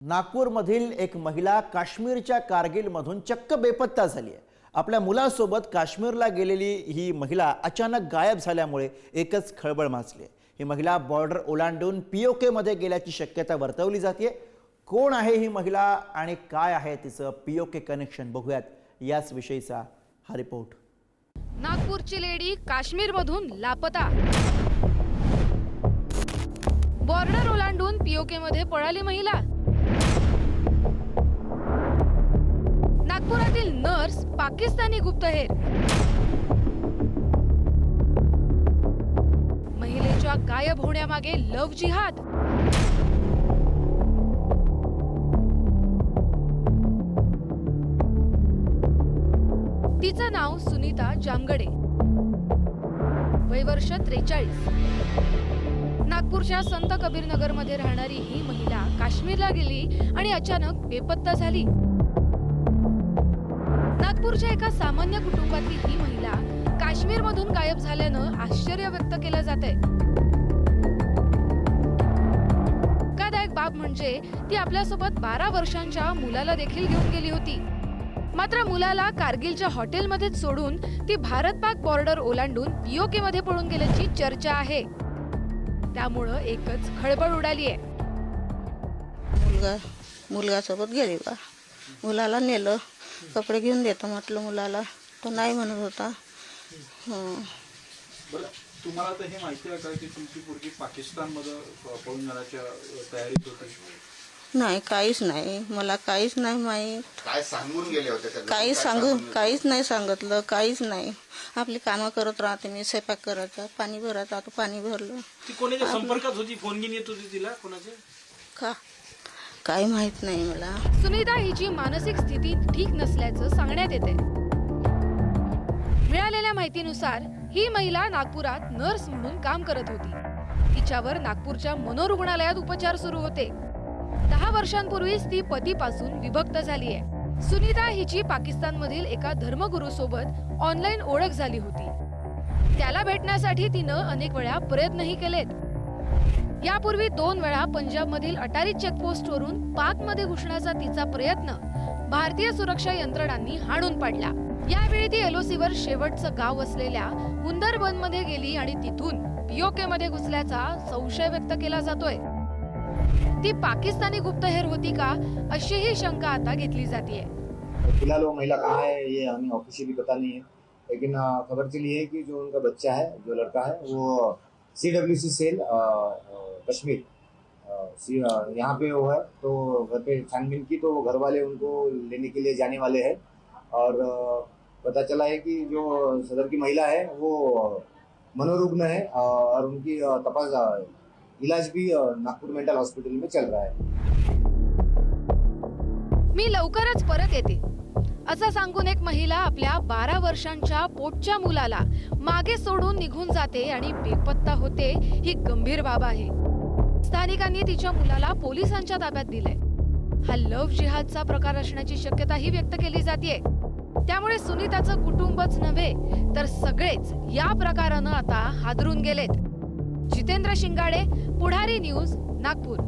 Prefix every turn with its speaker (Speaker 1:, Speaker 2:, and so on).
Speaker 1: नागपूरमधील एक महिला काश्मीरच्या कारगिलमधून चक्क बेपत्ता झाली आहे. आपल्या मुलासोबत काश्मीरला गेलेली ही महिला अचानक गायब झाल्यामुळे एकच खळबळ माजली आहे. ही महिला बॉर्डर ओलांडून पी ओ केमध्ये गेल्याची शक्यता वर्तवली जाते कोण आहे ही महिला आणि काय आहे तिचं पी ओ के कनेक्शन बघूयात. याच विषयीचा हा रिपोर्ट
Speaker 2: नागपूरची लेडी काश्मीरमधून लापता. बॉर्डर ओलांडून पीओके मध्ये पळाली महिला. नागपुरातील नर्स पाकिस्तानी गुप्तहेर महिलेच्या गायब होण्यामागे लव जिहाद. तिचं नाव सुनीता जामगडे. वय वर्ष त्रेचाळीस. नागपूरच्या संत कबीरनगरमध्ये मध्ये राहणारी ही महिला काश्मीरला गेली आणि अचानक बेपत्ता झाली. नागपूरच्या एका सामान्य कुटुंबातील ही महिला काश्मीर मधून गायब झाल्यानं आश्चर्य व्यक्त केलं जात आहे धक्कादायक बाब म्हणजे ती आपल्यासोबत बारा वर्षांच्या मुलाला देखील घेऊन गेली होती. मात्र मुलाला कारगिलच्या हॉटेलमध्येच सोडून ती भारत पाक बॉर्डर ओलांडून पीओके मध्ये पळून गेल्याची चर्चा आहे. त्यामुळं एकच खळबळ उडाली आहे
Speaker 3: मुलगा मुलगासोबत गेली बा. मुलाला नेलं. कपडे घेऊन देतो म्हटलं मुलाला. तो नाही म्हणत होता.
Speaker 4: तुम्हाला तर हे माहिती आहे का की तुमची मुलगी पाकिस्तानमध्ये पळून जाण्याच्या तयारीत होती?
Speaker 3: नाही काहीच नाही. मला काहीच नाही माहीत.
Speaker 5: काय सांगून गेले होते का?
Speaker 3: काही
Speaker 5: काय
Speaker 3: सांगू? काहीच नाही सांगितलं काहीच नाही. आपली कामं करत राहते मी स्वयंपाक करायचा पाणी भरायचं आता पाणी भरलं.
Speaker 6: ती कोणाच्या संपर्कात होती? फोन घेऊन येत होती तिला कोणाचे?
Speaker 3: का? काय माहीत नाही मला.
Speaker 2: सुनीता हिची मानसिक स्थिती ठीक नसल्याचं सांगण्यात येते मिळालेल्या माहितीनुसार ही महिला नागपुरात नर्स म्हणून काम करत होती. तिच्यावर नागपूरच्या मनोरुग्णालयात उपचार सुरू होते. दहा वर्षांपूर्वीच ती पतीपासून विभक्त झाली आहे सुनीता हिची पाकिस्तानमधील एका धर्मगुरू सोबत ऑनलाईन ओळख झाली होती. त्याला भेटण्यासाठी तिनं अनेक वेळा प्रयत्नही केलेत. यापूर्वी दोन वेळा पंजाबमधील अटारी चेकपोस्टवरून पाकमध्ये घुसण्याचा तिचा प्रयत्न भारतीय सुरक्षा यंत्रणांनी हाणून पाडला. यावेळी ती एलओसीवर शेवटचं गाव असलेल्या हुंदरबनमध्ये गेली आणि तिथून पीओके मध्ये घुसल्याचा संशय व्यक्त केला जातोय. ती पाकिस्तानी गुप्तहेर होती का अशीही शंका आता घेतली जातीये.
Speaker 7: फिलहाल वो महिला कहाँ है? ये हमें ऑफिशियली पता नहीं है। लेकिन खबर चली है कि जो उनका बच्चा है जो लड़का है वो C W C cell Kashmir यहाँ पे वो है तो घर पे छानबीन की तो घर वाले उनको लेने के लिए जाने वाले हैं। और पता चला है कि जो सदर की महिला है, वो मनोरुग्ण है और उनकी तपास इलाज भी नागपुर मेंटल हॉस्पिटल में चल रहा है।
Speaker 2: मी लवकरच परत येते। असं सांगून एक महिला आपल्या बारा वर्षांच्या पोटच्या मुलाला मागे सोडून निघून जाते आणि बेपत्ता होते ही गंभीर बाब आहे. स्थानिकांनी तिच्या मुलाला पोलिसांच्या ताब्यात दिलंय. हा लव्ह जिहादचा प्रकार असण्याची शक्यताही व्यक्त केली जाते त्यामुळे सुनीताचं कुटुंबच नव्हे तर सगळेच या प्रकारानं आता हादरून गेलेत. जितेंद्र शिंगाडे पुढारी न्यूज नागपूर.